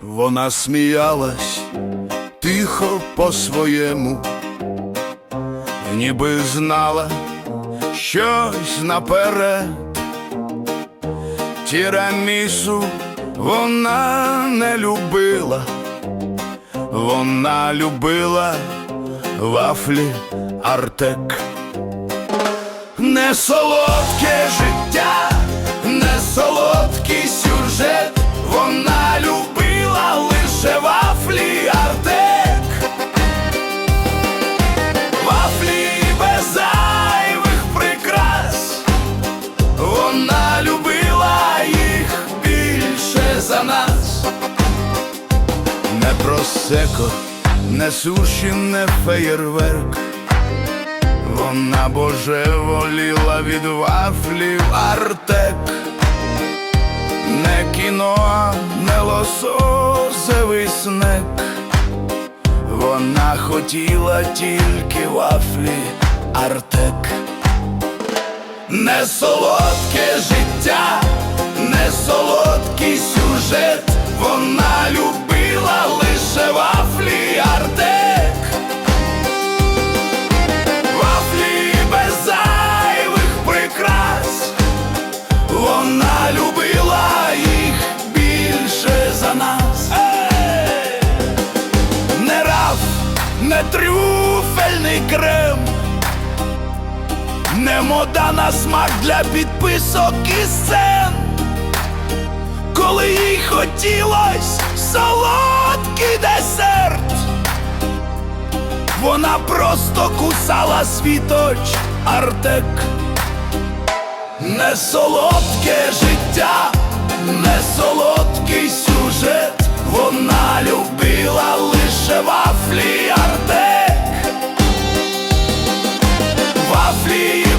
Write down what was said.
Вона сміялась тихо по-своєму, ніби знала щось наперед. Тірамісу вона не любила, вона любила вафлі Артек. Не солодке життя, Просеко, не суші, не феєрверк. Вона божеволіла від вафлів Артек, не кіно, не лососевий снек. Вона хотіла тільки вафлі Артек. Не солодке любила вафлі Артек. Вафлі без зайвих прикрас. Вона любила їх більше за нас. Не раф, не трюфельний крем, не мода на смак для підписок і сцен. Коли їй хотілось солодкий десерт, вона просто кусала світоч артек, не солодке життя, не солодкий сюжет, вона любила лише вафлі артек, вафлі.